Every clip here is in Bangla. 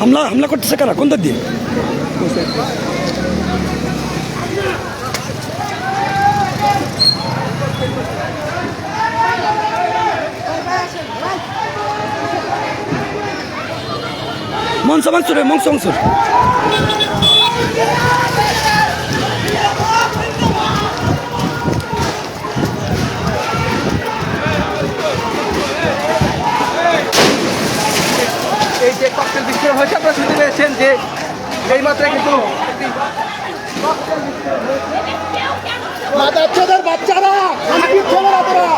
হামলা হামলা করতেছে কারা? কোন দিয়ে মঞ্চ মাংসুর মংস মাংসুর বিস্ফোরণ হয়েছে আপনারা শুনতে পেরেছেন যে এই মাত্রায় কিন্তু বাচ্চাদের বাচ্চারা শান্তির ছেলেরা তোরা।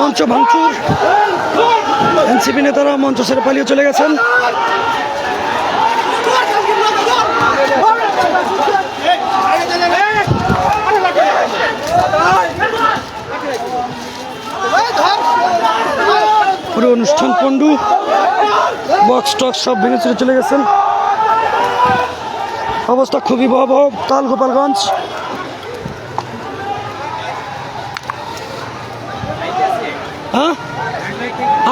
মঞ্চ ভাঙচুর। এনসিপি নেতারা মঞ্চ ছেড়ে পালিয়ে চলে গেছেন। পুরো অনুষ্ঠান পন্ডু বক্স টক্স সব ভেঙে চুরে চলে গেছেন। অবস্থা খুবই ভয়াবহ তাল গোপালগঞ্জ হ্যাঁ?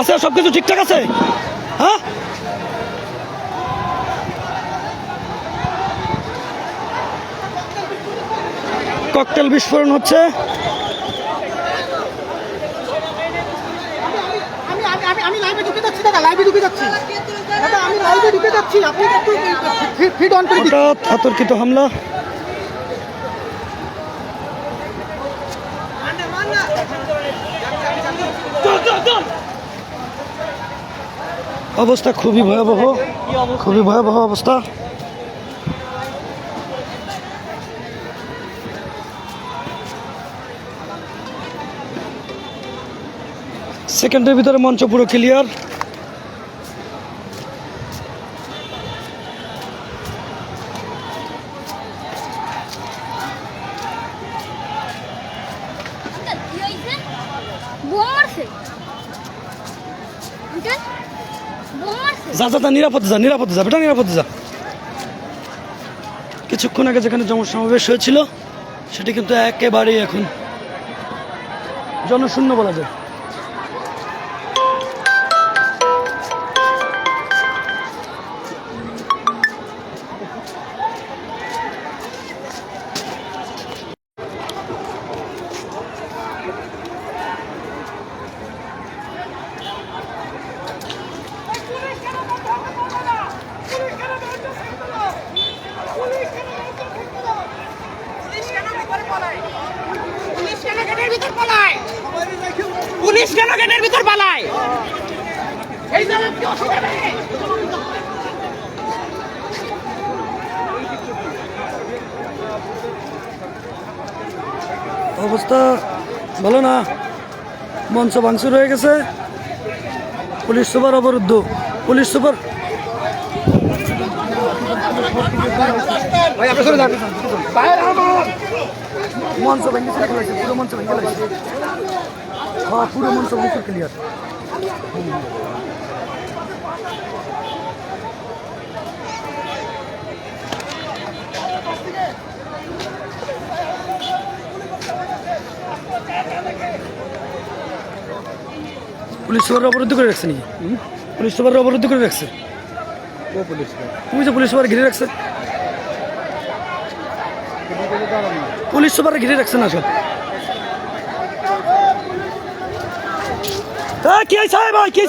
আছে সব কিছু ঠিকঠাক আছে? হ্যাঁ? ককটেল বিস্ফোরণ হচ্ছে। আমি আমি আমি আমি লাইভে ঢুকে যাচ্ছি দাদা লাইভে ঢুকে যাচ্ছি। দাদা আমি লাইভে ঢুকে যাচ্ছি আপনি একটু ফিট অন করে দিন। হঠাৎ আতর্কিত হামলা। অবস্থা খুবই ভয়াবহ খুবই ভয়াবহ অবস্থা। সেকেন্ডের ভিতরে মঞ্চ পুরো ক্লিয়ার মারছে। যা যা যা নিরাপদে যা নিরাপদে যা বেটা নিরাপদে যা। কিছুক্ষণ আগে যেখানে জনসমাবেশ হয়েছিল সেটি কিন্তু একেবারেই এখন জনশূন্য বলা যায়। মঞ্চ ভাঙচুর হয়ে গেছে। পুলিশ সুপার অবরুদ্ধ। পুলিশ সুপার মঞ্চ ভেঙে পুরো মঞ্চ ভেঙে হ্যাঁ পুরো মঞ্চ ভেঙে ক্লিয়ার পুলিশ সুপার অবরুদ্ধ করে রাখছে নাকি? পুলিশ সুপার অবরুদ্ধ করে রাখছে? তুমি যে পুলিশ সুপার ঘিরে রাখছে? পুলিশ সুপার ঘিরে রাখছে না সব? হ্যাঁ কি হয়েছে ভাই? কি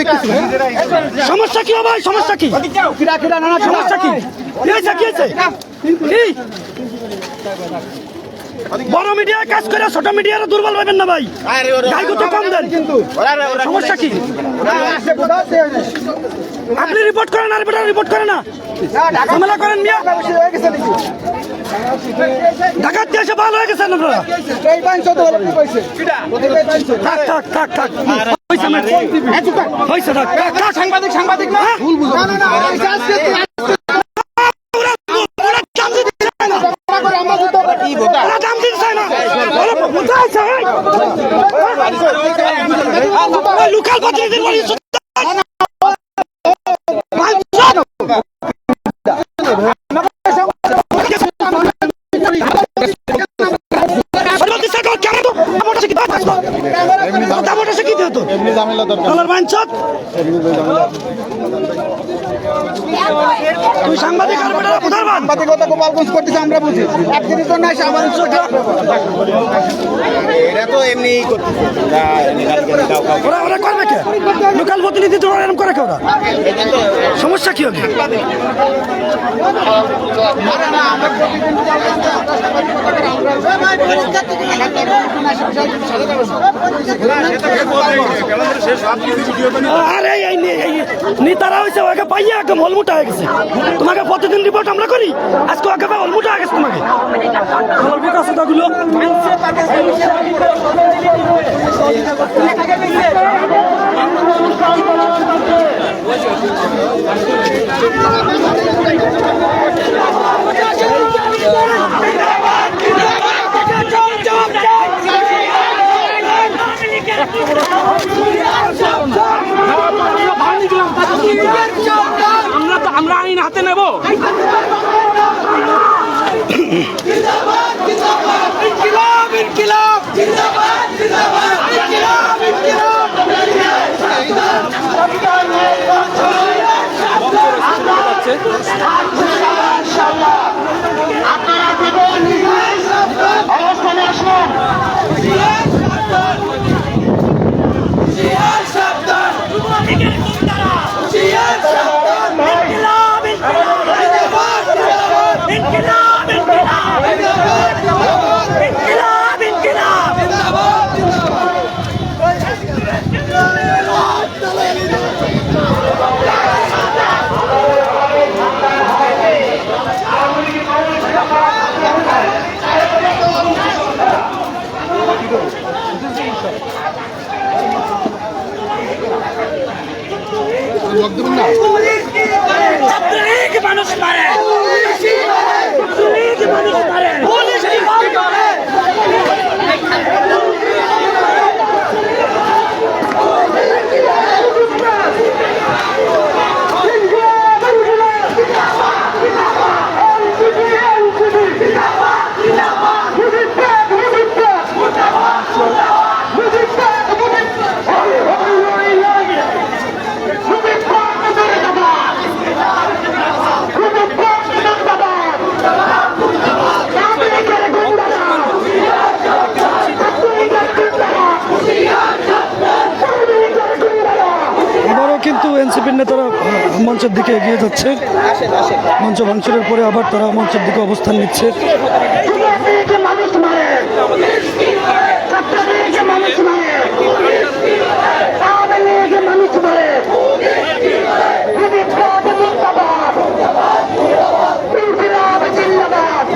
দেখতেছি সমস্যা কি ভাই? সমস্যা কি? সমস্যা কি? বড় মিডিয়া কাজ করে ছোট মিডিয়ার দুর্বল পাবেন না ভাই গাই কত কম দেন সমস্যা কি আপনি রিপোর্ট করেন আর বেটা রিপোর্ট করে না ঝামেলা করেন মিয়া ঢাকার এসে ভালো হয়ে গেছেন আপনারা থাক থাক থাক থাক হয়েছে সাংবাদিক সাংবাদিক না কোথায় প্রতিনিধির বলি এমনি ঝামেলা দরকার সমস্যা কি হবে আরে নেতারা হয়েছে ওকে পাইয়া একদম হলমুটা হয়ে গেছে। তোমাকে প্রতিদিন রিপোর্ট আমরা করি। আজকে পাই হলমুটা হয়ে গেছে তোমাকে। আমার বিকাশতাগুলো আমরা তো আমরা আইন হাতে নেব মানুষ মারে মানুষ মারে এনসিপির নেতারা মঞ্চের দিকে এগিয়ে যাচ্ছে। মঞ্চ ভাঙচুরের পরে আবার তারা মঞ্চের দিকে অবস্থান নিচ্ছে মারে ছাত্রলীগ মানুষ মারে আওয়ামী লীগ মানুষ মারে বিপ্লব মুক্তাবাদ ইনকিলাব জিন্দাবাদ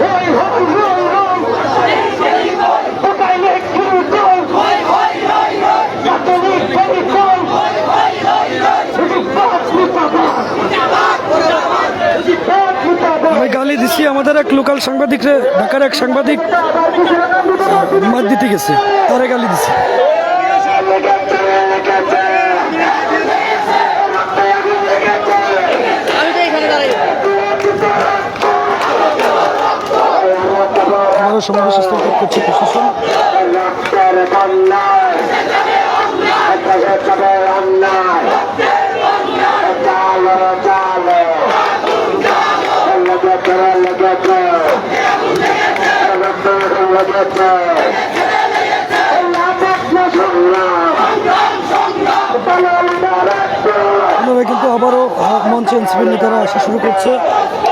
হই হই হই হই কোথায় লীগ শুরু কর ছাত্রলীগ ফেরি কর বিপ্লব মুক্তাবাদ বিপ্লব মুক্তাবাদ দিছি আমাদের এক লোকাল সাংবাদিকরে ঢাকার এক সাংবাদিক মার দিতে গেছে তারে গালি দিছি প্রশাসন চালো চালো লেগেছে লেগেছে লেগেছে আপনারা কিন্তু আবারও মঞ্চে এনসিপির নেতারা আসা শুরু করছে।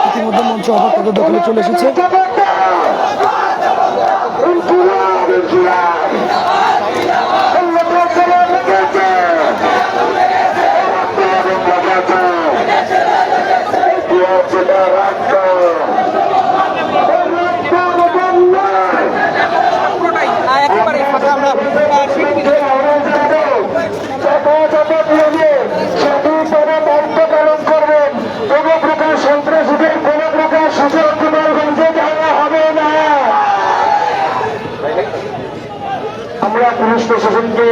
ইতিমধ্যে মঞ্চ আবার তাদের দখলে চলে এসেছে একেবারে ফাঁকা আমরা আহ, শিল্পী সন্ত্রাসীদের কোন প্রকার সুযোগ কুমারগঞ্জে দেওয়া হবে না প্রশাসনকে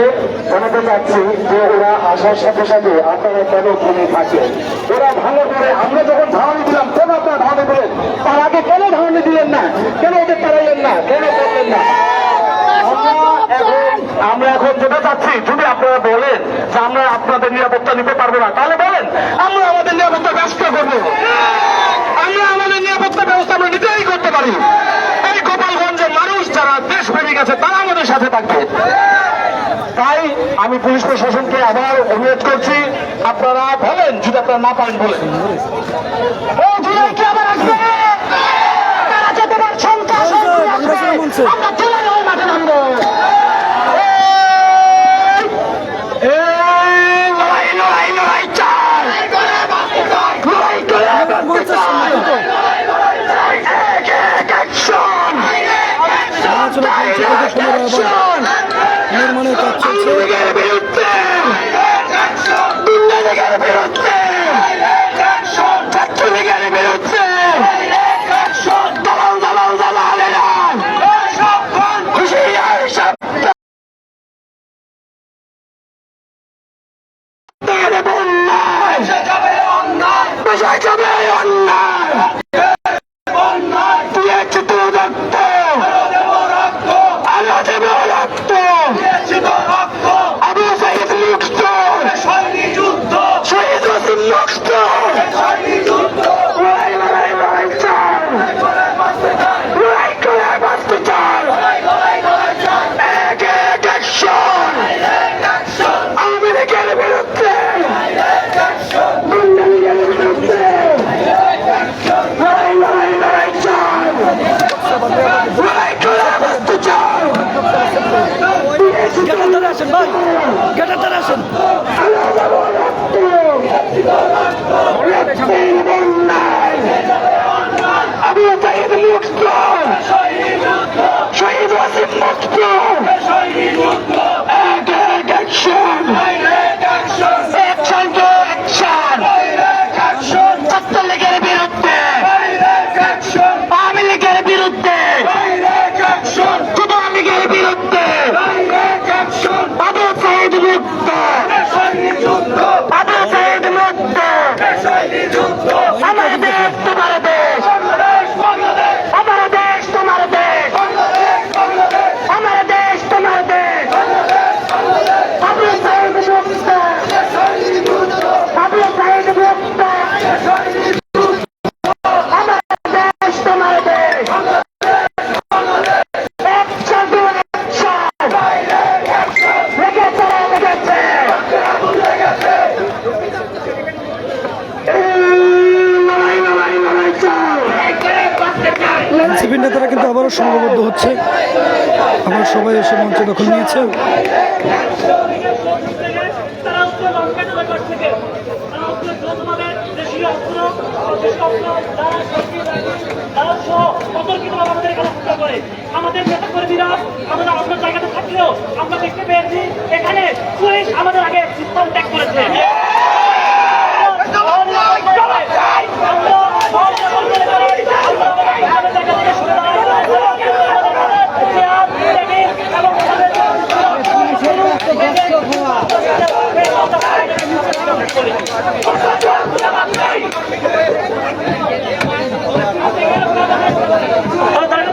চাচ্ছি যে ওরা আসার সাথে সাথে আপনারা কেন থেমে থাকেন ওরা ভালো করে আমরা যখন ধারণা দিলাম কেন আপনারা ধারণা দিলেন তার আগে কেন ধারণা দিলেন না কেন ওদের তাড়াইলেন না কেন করলেন না আমরা এখন যেটা চাচ্ছি যদি আপনারা বলেন যে আমরা আপনাদের নিরাপত্তা নিতে পারব না তাহলে বলেন আমরা আমাদের নিরাপত্তা ব্যস্ত করব আমরা আমাদের নিরাপত্তা ব্যবস্থা আমরা নিজেই করতে পারি এই গোপালগঞ্জের মানুষ যারা দেশপ্রেমিক আছে তারা আমাদের সাথে থাকবে তাই আমি পুলিশ প্রশাসনকে আবার অনুরোধ করছি আপনারা বলেন যদি আপনারা না পারেন বলেন। এই আমরা দেখতে পেয়েছি এখানে পুলিশ আমাদের আগে স্থান ত্যাগ করেছে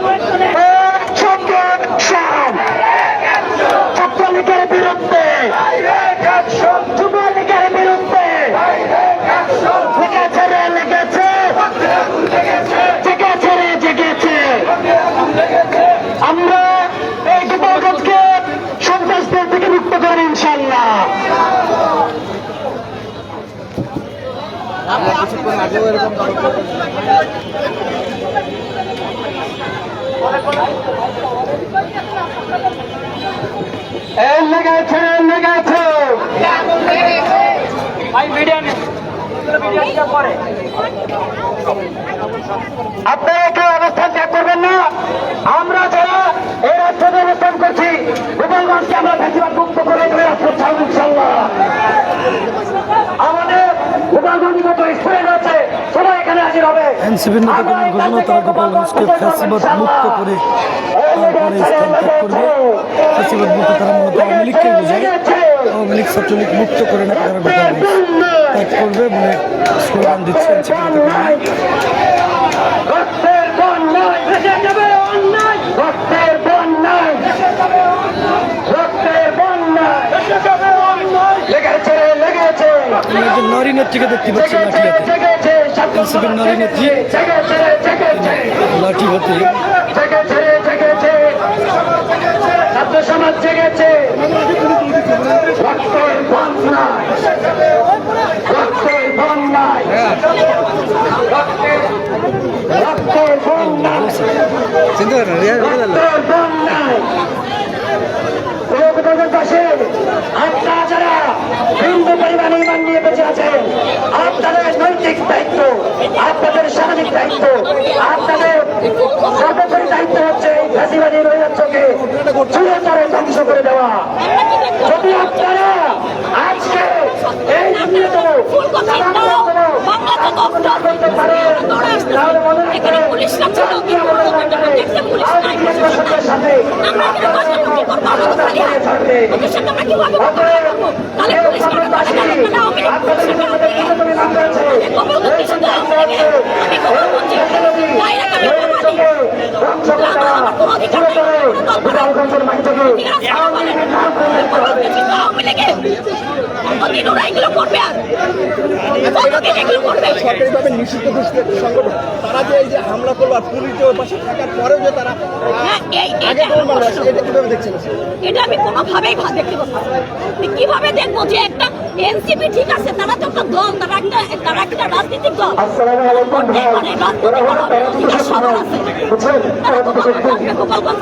Action to action! ছাত্রলীগের বিরুদ্ধে যুব লীগের বিরুদ্ধে লেগেছে রে লেগেছে জেগেছে রে জেগেছে আমরা এই গোপালগঞ্জকে সন্ত্রাসদের থেকে মুক্ত করি ইনশাল্লাহ আপনারা কেউ অবস্থান ত্যাগ করবেন না। আমরা যারা এই রাস্তাতে অবস্থান করছি গোপালগঞ্জকে আমরা বেশিরভাগ মুক্ত করে ইনশাল্লাহ। আমাদের গোপালগঞ্জ মতো স্টুডেন্ট আছে সবাই এখানে হাজির হবে। এনসিপির নেতা কর্মীর ঘোষণা তারা গোপালগঞ্জকে ফ্যাসিবাদ মুক্ত করে তারপরে পরে স্থান ত্যাগ করবে। ফেসিবাদ বলতে তারা মূলত আওয়ামী লীগকে বোঝায়। আওয়ামী লীগ ছাত্রলীগ মুক্ত করে তারা ত্যাগ করবে বলে স্লোগান ভেসে যাবে অন্যায় রক্তের বন্যায় রক্তের বন্যায় ভেসে যাবে অন্যায় লেগেছে লেগেছে আমি একজন নারী নেত্রীকে দেখতে পাচ্ছি লাঠিয়াতে এনসিপির নারী নেত্রী লাঠি হাতে। জেগেছে সমাজ জেগেছে। রক্তের রক্তের বন্যায় রক্তের রক্তের বন্যায় রক্তের লোকদের পাশে আপনারা যারা হিন্দু পরিবার নির্মাণ নিয়ে বেঁচে আছেন, আপনাদের নৈতিক দায়িত্ব, আপনাদের সামাজিক দায়িত্ব, আপনাদের সর্বোপরি দায়িত্ব হচ্ছে এই ফাঁসিবাদী নৈরাজ্যকে চিরতরে ধ্বংস করে দেওয়া। যদি আপনারা আজকে এই পারেন, তাহলে মনে রাখবেন প্রশাসনের সাথে সরকারিভাবে নিষিদ্ধ ঘোষিত সংগঠন। তারা যে এই যে হামলা করল আর পুলিশ পাশে থাকার পরেও যে তারা এটা দেখছেন? এটা আমি কোনোভাবেই দেখতে পাবো কীভাবে দেখব যে একটা এনসিপি ঠিক আছে? তারা তো একটা দল তারা একটা তারা একটা রাজনৈতিক দল। আসসালামু আলাইকুম ভাই। মানে ওরা হলো রাজনৈতিক প্যারামিটার সময় বুঝছেন প্যারামিটার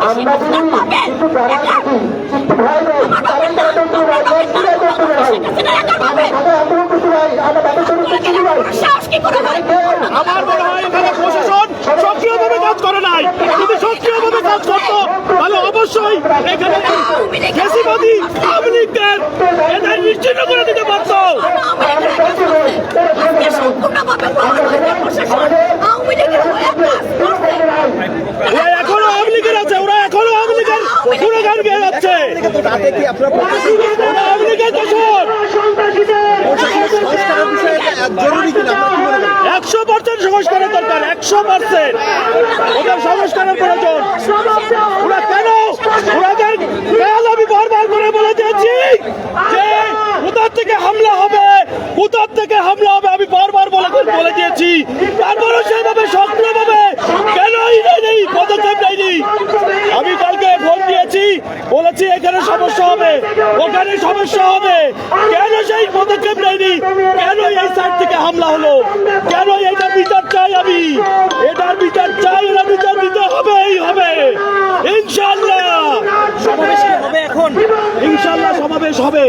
আমরা বলি কিন্তু তারা থাকি কিন্তু ভাই ভাই তারা তারা তো একটু ভাই ভাই সিধা করতে হবে ভাই আমরা ভাবে আন্দোলন করতে ভাই আমরা ভাবে শুরু করতে ভাই সাহস কি করে হয় আমার মনে হয় এখানে প্রশাসন সক্রিয়ভাবে কাজ করে নাই যদি সক্রিয়ভাবে কাজ করতো তাহলে অবশ্যই এখানে ফেসিবাদী আওয়ামী লীগদের এদের নিশ্চিন্ন করে দিতে পারতো সম্পূর্ণভাবে প্রমাণ হয়েছে প্রশাসন আওয়ামী লীগের হয়ে কাজ করছে। ওরা এখনও আওয়ামী লীগের আছে ওরা এখনও আওয়ামী লীগের গুণগান গেয়ে যাচ্ছে তাতে কি আপনারা ওরা আওয়ামী লীগের দোষর সংস্কারের বিষয়ে এটা জরুরি কিনা আপনারা কি মনে করেন একশো পার্সেন্ট সংস্কারের দরকার একশো পার্সেন্ট ওদের সংস্কারের প্রয়োজন ওরা কেন ওনাদের কাল আমি বারবার করে বলে দিয়েছি যে কোথার থেকে হামলা হবে কোথার থেকে হামলা হবে আমি বারবার বলে বলে দিয়েছি তারপরে সেভাবে সক্রিয়ভাবে কেন এই নেই পদক্ষেপ নেয়নি আমি কালকে ফোন দিয়েছি বলেছি এখানে সমস্যা হবে ওখানে সমস্যা হবে? কেন সেই পদক্ষেপ নেয়নি? কেন এই সাইড থেকে হামলা হলো? কেন এটা বিচার চাই আমি এটার বিচার চাই এটা বিচার দিতে হবেই হবে ইনশাল্লাহ সমাবেশ কি হবে এখন ইনশাল্লাহ সমাবেশ হবে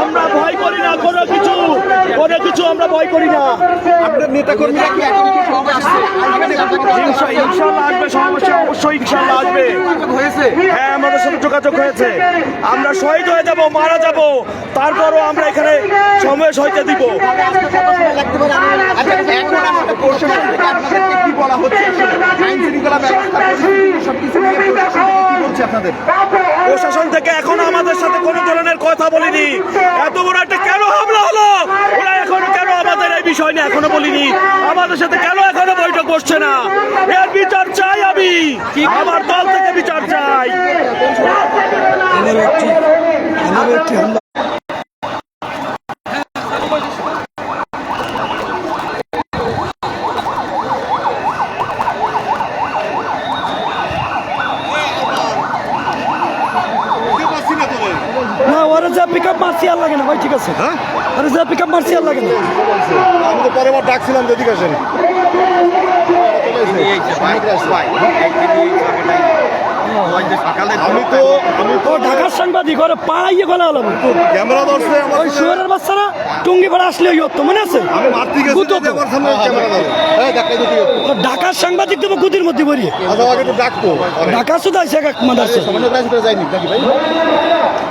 আমরা ভয় করি না কোনো কিছু কোনো কিছু আমরা ভয় করি না। আপনাদের নেতাকর্মীরা কি এখনই কি ইনশাল্লাহ আসবে অবশ্যই ইনশাল্লাহ আসবে। হয়েছে। হ্যাঁ আমাদের সাথে যোগাযোগ হয়েছে। আমরা শহীদ হয়ে যাব মারা যাব। তারপরও আমরা এখানে হইতে দিব। আচ্ছা এখন কি বলা হচ্ছে? সবকিছু নিয়ে কি বলছে আপনাদের? প্রশাসন থেকে এখনও আমাদের সাথে কোনো ধরনের কথা বলিনি। এত বড় একটা কেন হামলা হলো? ওরা এখনও কেন আমাদের এই বিষয় নিয়ে এখনও বলিনি? আমাদের সাথে কেন এখনও বৈঠক বসছে না? এর বিচার চাই আমি। কি আমার দল থেকে বিচার চাই। একটি হামলা না ওরা যা পিক আপ মারছি আর লাগে না ভাই ঠিক আছে? আরে যা পিক আপ মারছি আর লাগে না। আমি তো পরে বার ডাকছিলাম যদি আসেন। আমি তো আমি ও ঢাকার সাংবাদিক ওরা পাইয়ে গলা হলাম ক্যামেরা ধরছে আমার ওই শুয়ারের বাচ্চারা টুঙ্গি ভাড়া আসলে ওই হতো মনে আছে? আমি মারতে গেছি যে আমার সামনে ক্যামেরা ধরে। এই ঢাকার সাংবাদিক দেবো গুদির মধ্যে আচ্ছা আগে একটু ডাকতো। ঢাকা শুধু আছে এক মাদারছে করে যায়নি নাকি ভাই?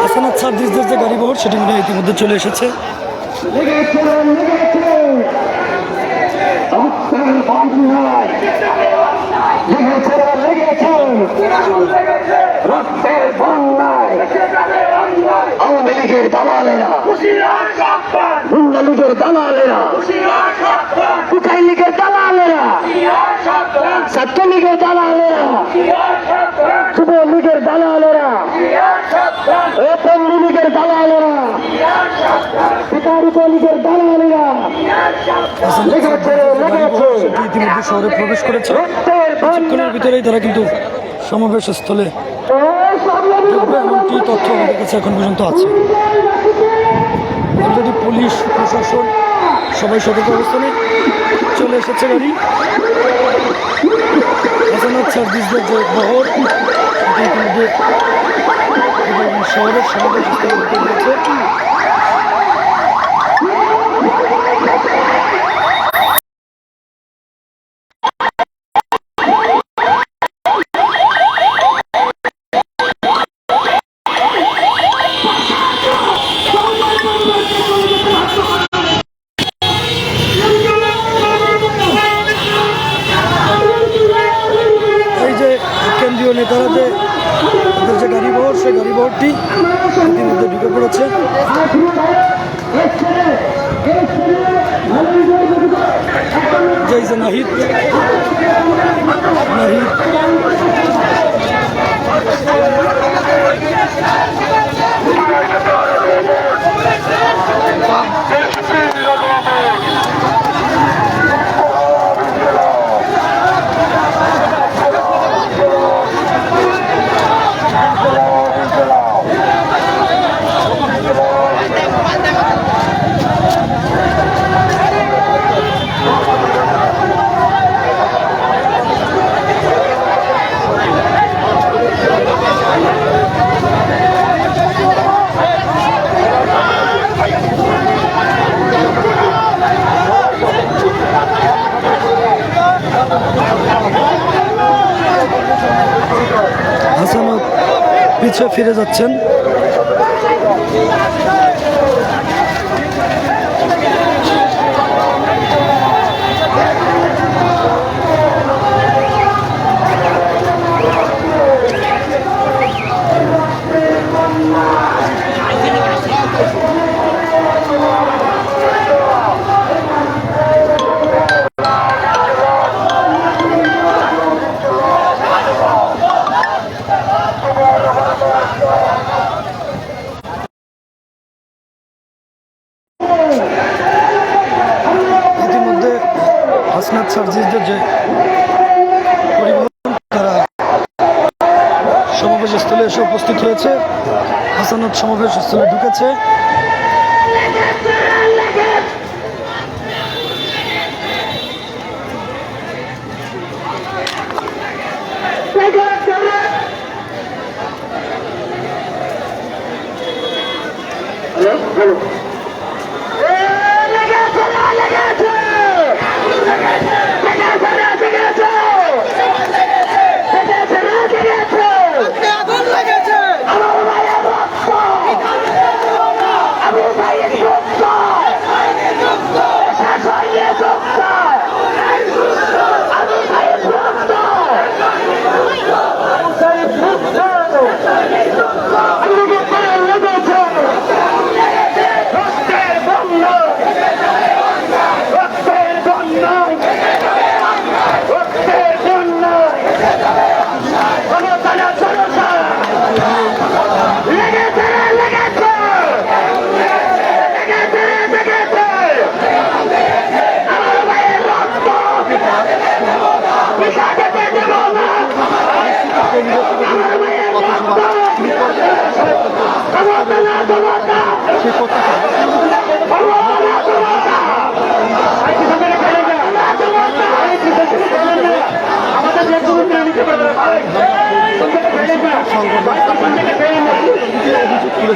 হাসানাত সার্জিসদের যে গাড়ি বহর সেটি মনে ইতিমধ্যে চলে এসেছে। আওয়ামী লীগের দালালেরা মুন্ডা লীগের দালালেরা কুঠাই লীগের দালালেরা ছাত্র লীগের দালালেরা যুব লীগের দালালেরা পল্লী লীগের দালালেরা পিতারিত লীগের দালালেরা হাসানাত সার্জিসদের যে গাড়ি বহর সেটি ইতিমধ্যে শহরে প্রবেশ করেছে। কিছুক্ষণের ভিতরেই তারা কিন্তু সমাবেশ স্থলে ঢুকবে এমনটি তথ্য আমাদের কাছে এখন পর্যন্ত আছে। অলরেডি পুলিশ, প্রশাসন সবাই সতর্ক অবস্থানে চলে এসেছে গাড়ি। হাসানাত সার্ভিসদের যে বহর শহরের সমাবেশ যে নাহিদ। নাহিদ। হাসানত পিছিয়ে ফিরে যাচ্ছেন।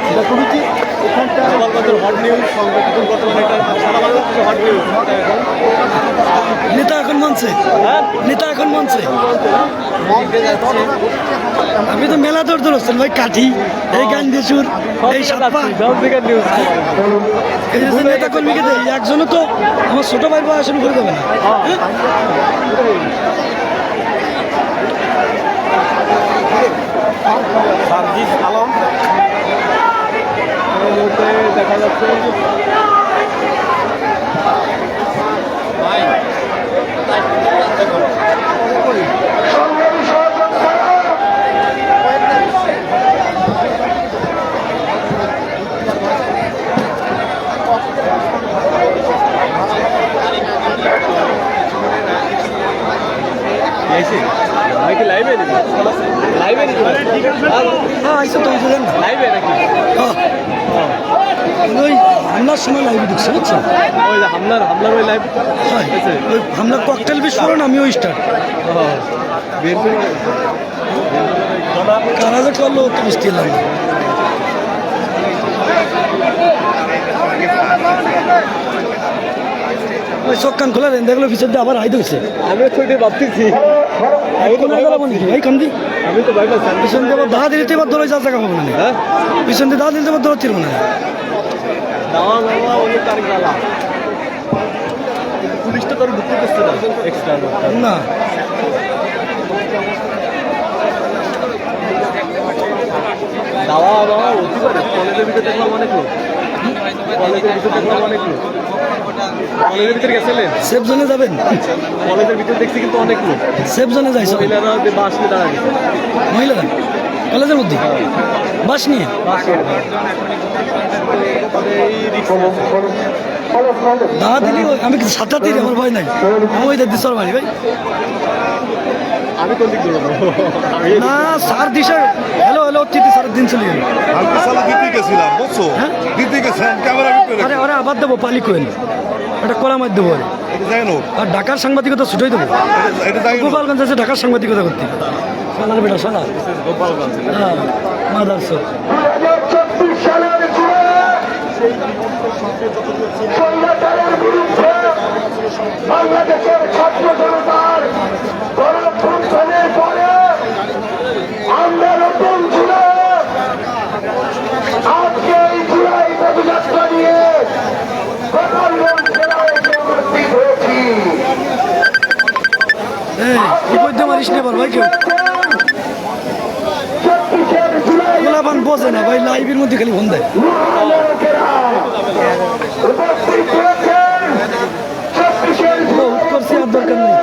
তুলেছি এটা এখানটা কলকাতার হট নিউজ সংগঠন বর্তমানে এটা সারা বাংলাদেশে হট নিউজ নেতা এখন মানছে। নেতা এখন মানছে। আপনি তো মেলা দৌড় দৌড়ছেন ভাই কাঠি এই গান দিয়ে সুর এই সাপ্পা এই যে নেতা কর্মীকে দেয় একজনও তো আমার ছোট ভাই বয়স শুরু করে দেবে না সার্জিস আলম এই মুহূর্তে দেখা যাচ্ছে ভাই কি লাইভে নাকি লাইভে নাকি হ্যাঁ আইসা তো এই যে দেন না। লাইভে নাকি হ্যাঁ। ওই হামলার সময় লাইভে ঢুকছে বুঝছেন ওই যে হামলার হামলার ওই লাইভ হ্যাঁ, ওই হামলার ককটেল বিস্ফোরণ আমি ওই স্টার বিএনপি কারা যে করল তো বুঝতে পারলাম না। ওই চোখ কান খোলা দেন দেখল পিছন দিয়ে আবার হাই ধরছে। আমিও তো এটা ভাবতেছি। আমি তো ভয় পাচ্ছি। এই কান্দি আমি তো ভয় পাচ্ছি পিছন দিয়ে আবার দাহা দিলে এবার দৌড়ে যাওয়ার জায়গা হবে না পিছন দিয়ে দাহা দিলে এবার দৌড়াতে পারব না দাওয়া দাওয়া অনেক তারিখ জ্বালা কিন্তু পুলিশটা তো আর ঢুকতে দিচ্ছে না। এক্সট্রা না। দাওয়া দাওয়া হতে পারে কলেজের ভিতরে দেখলাম অনেক লোক। কলেজের ভিতরে দেখলাম অনেক লোক। কলেজের ভিতরে গেছিলেন? সেফ জোনে যাবেন। কলেজের ভিতরে দেখছি কিন্তু অনেক লোক। সেফ জোনে যাইছো মহিলারা বাস নিয়ে দাঁড়ায় মহিলারা? কলেজের মধ্যে? বাস নিয়ে? দাহা দিলি আমি কিছু সাঁতার দিই আমার ভয় নাই। আমি ওই দিচ্ছি বাড়ি ভাই। আমি কোন দিক না স্যার দিশে হ্যালো হ্যালো অতিথি স্যার দিন চলে গেল। আমি সালা দিতে গেছিলাম বুঝছ? হ্যাঁ? দিতে গেছিলাম ক্যামেরা আরে আরে আবার দেবো পালি এটা কলা মার দেবো আরে। ঢাকার সাংবাদিকতা ছুটাই দেবো গোপালগঞ্জ আছে ঢাকার সাংবাদিকতা করতে। সালার বেটা সালা গোপালগঞ্জ হ্যাঁ মাদার সব চব্বিশ সালের জুড়ে স্বৈরাচারের বিরুদ্ধে বাংলাদেশের ছাত্র জনতার গণঅভ্যুত্থানের পরে আমরা নতুন আজকে এই জুলাই পদযাত্রা দিয়ে মারিস না ভাই কেউ। গোলাপান বোঝে না ভাই লাইভের মধ্যে খালি ফোন দেয়। উৎকর্ষে আর দরকার নেই।